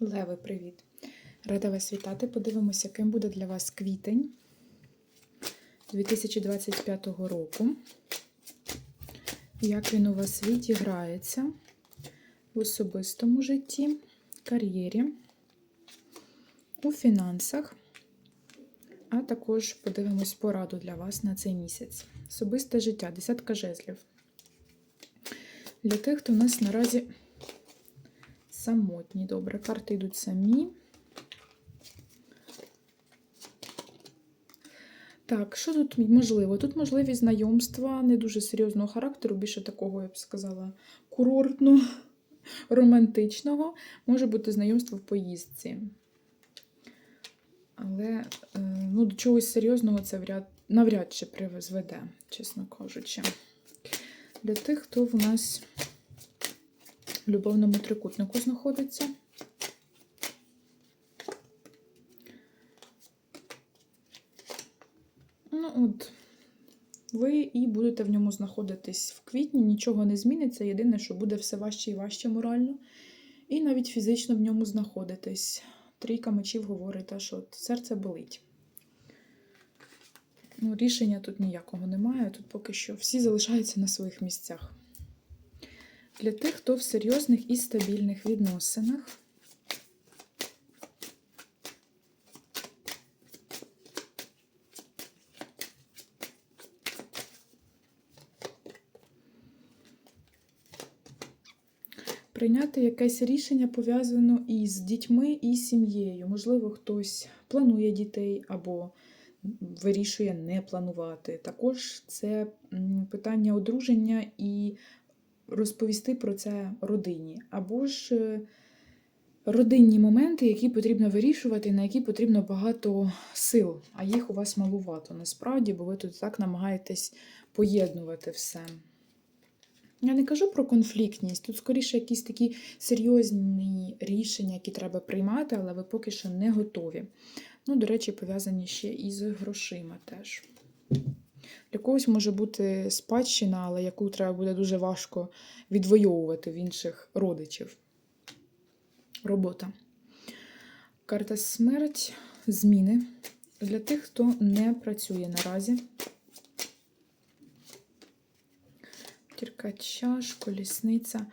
Леви, привіт! Рада вас вітати. Подивимося, яким буде для вас квітень 2025 року. Як він у вас світі грається в особистому житті, кар'єрі, у фінансах. А також подивимось пораду для вас на цей місяць. Особисте життя, десятка жезлів. Для тих, хто у нас наразі самотні. Добре, карти йдуть самі. Так, що тут можливо? Тут можливі знайомства не дуже серйозного характеру, більше такого, я б сказала, курортного, романтичного. Може бути знайомство в поїздці. Але е, ну, до чогось серйозного це вряд, навряд чи призведе, чесно кажучи. Для тих, хто в нас в любовному трикутнику знаходиться. Ну, от, ви і будете в ньому знаходитись в квітні, нічого не зміниться. Єдине, що буде все важче і важче морально. І навіть фізично в ньому знаходитись. Трійка мечів говорить, що серце болить. Ну, Рішення тут ніякого немає. Тут поки що всі залишаються на своїх місцях. Для тих, хто в серйозних і стабільних відносинах. Прийняти якесь рішення пов'язано із дітьми і сім'єю. Можливо, хтось планує дітей або вирішує не планувати. Також це питання одруження і розповісти про це родині. Або ж е, родинні моменти, які потрібно вирішувати, на які потрібно багато сил, а їх у вас малувато насправді, бо ви тут так намагаєтесь поєднувати все. Я не кажу про конфліктність, тут скоріше якісь такі серйозні рішення, які треба приймати, але ви поки що не готові. Ну, до речі, пов'язані ще і з грошима теж. Для когось може бути спадщина, але яку треба буде дуже важко відвоювати в інших родичів. Робота. Карта смерть, зміни. Для тих, хто не працює наразі. Тірка чаш, колісниця.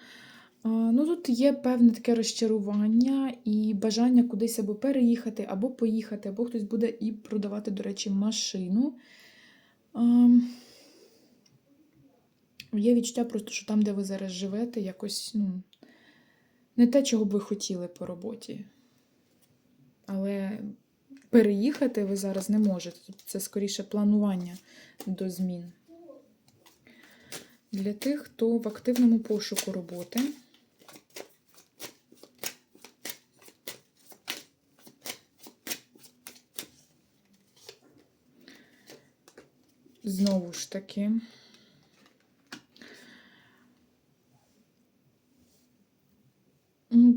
Ну, Тут є певне таке розчарування і бажання кудись або переїхати, або поїхати, або хтось буде і продавати, до речі, машину. Є відчуття просто, що там, де ви зараз живете, якось ну, не те, чого б ви хотіли по роботі. Але переїхати ви зараз не можете. Це скоріше планування до змін. Для тих, хто в активному пошуку роботи. Знову ж таки.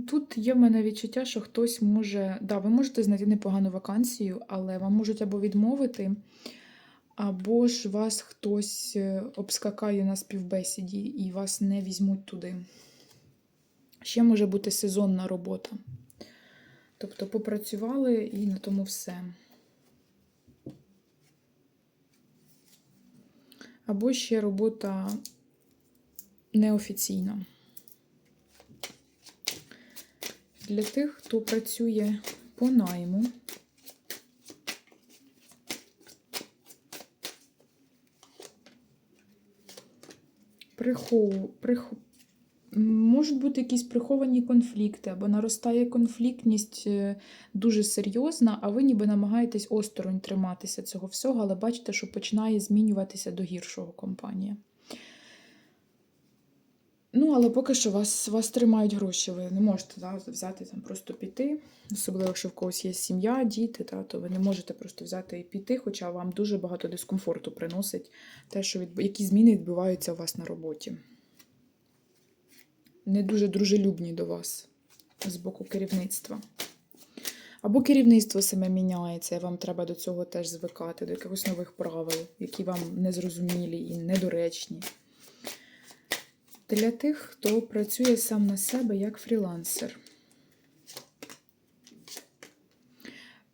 Тут є в мене відчуття, що хтось може. Да, ви можете знайти непогану вакансію, але вам можуть або відмовити, або ж вас хтось е, обскакає на співбесіді і вас не візьмуть туди. Ще може бути сезонна робота. Тобто попрацювали і на тому все. Або ще робота неофіційна. Для тих, хто працює по найму. Прихову, прих... Можуть бути якісь приховані конфлікти, або наростає конфліктність е, дуже серйозна, а ви ніби намагаєтесь осторонь триматися цього всього, але бачите, що починає змінюватися до гіршого компанія. Ну, але поки що вас вас тримають гроші, ви не можете да, взяти там просто піти. Особливо, якщо в когось є сім'я, діти, да, то ви не можете просто взяти і піти, хоча вам дуже багато дискомфорту приносить те, що від... які зміни відбуваються у вас на роботі. Не дуже дружелюбні до вас з боку керівництва. Або керівництво саме міняється, і вам треба до цього теж звикати, до якихось нових правил, які вам незрозумілі і недоречні. Для тих, хто працює сам на себе як фрілансер.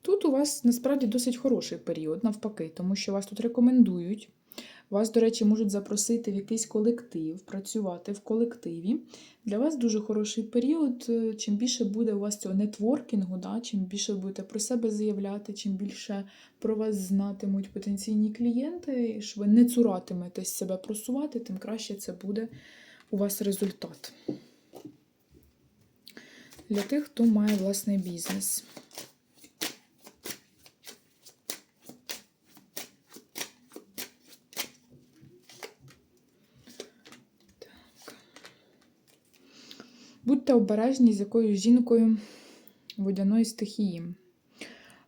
тут у вас насправді досить хороший період, навпаки, тому що вас тут рекомендують. Вас, до речі, можуть запросити в якийсь колектив, працювати в колективі. Для вас дуже хороший період. е, Чим більше буде у вас цього нетворкінгу, да, чим більше будете про себе заявляти, чим більше про вас знатимуть потенційні клієнти, і що ви не цуратиметесь себе просувати, тим краще це буде у вас результат. Для тих, хто має власний бізнес. Будьте обережні з якоюсь жінкою водяної стихії,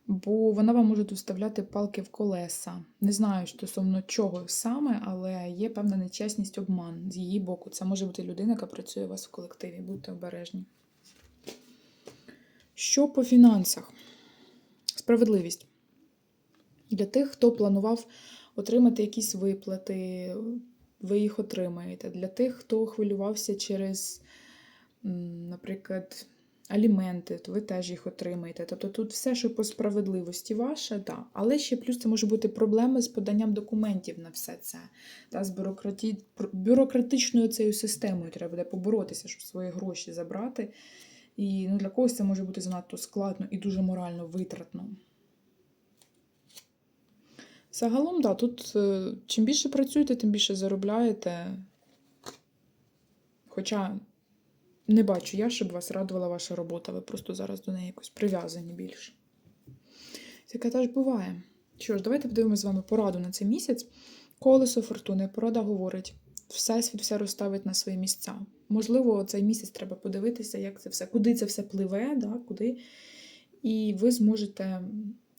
бо вона вам може доставляти палки в колеса. Не знаю стосовно чого саме, але є певна нечесність, обман з її боку. Це може бути людина, яка працює у вас в колективі. Будьте обережні. Що по фінансах? Справедливість. Для тих, хто планував отримати якісь виплати, ви їх отримаєте. Для тих, хто хвилювався через, наприклад, аліменти, то ви теж їх отримаєте. Тобто тут все, що по справедливості ваше, да. але ще плюс це може бути проблеми з поданням документів на все це. Та, з бюрократі... бюрократичною цією системою треба буде поборотися, щоб свої гроші забрати. І ну, для когось це може бути занадто складно і дуже морально витратно. Загалом, да, тут е, чим більше працюєте, тим більше заробляєте. Хоча не бачу я, щоб вас радувала ваша робота, ви просто зараз до неї якось прив'язані більше. Таке теж буває. Що ж, давайте подивимося з вами пораду на цей місяць. Колесо фортуни, порада говорить, Всесвіт все розставить на свої місця. Можливо, цей місяць треба подивитися, як це все, куди це все пливе, да, куди. І ви зможете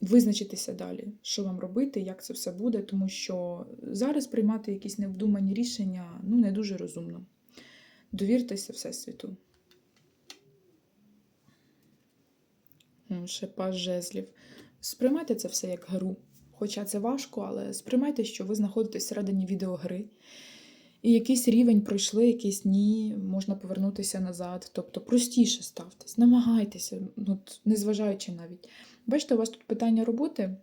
визначитися далі, що вам робити, як це все буде, тому що зараз приймати якісь невдумані рішення ну, не дуже розумно. Довіртеся Всесвіту. Ще паж жезлів. Сприймайте це все як гру. Хоча це важко, але сприймайте, що ви знаходитесь всередині відеогри. І якийсь рівень пройшли, якийсь ні, можна повернутися назад. Тобто простіше ставтесь, намагайтеся, ну, незважаючи навіть. Бачите, у вас тут питання роботи,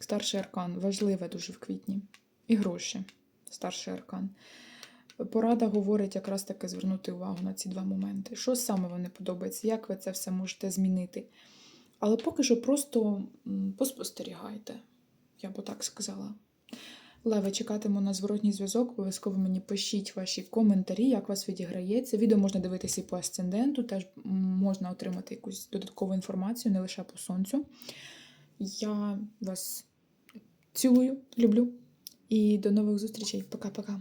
старший аркан, важливе дуже в квітні. І гроші, старший аркан. Порада говорить якраз таки звернути увагу на ці два моменти. Що саме вам не подобається, як ви це все можете змінити. Але поки що просто поспостерігайте, я б так сказала. Леве, чекатиму на зворотній зв'язок. Обов'язково мені пишіть ваші коментарі, як вас відіграється. Відео можна дивитися і по асценденту, теж можна отримати якусь додаткову інформацію, не лише по сонцю. Я вас цілую, люблю і до нових зустрічей. Пока-пока.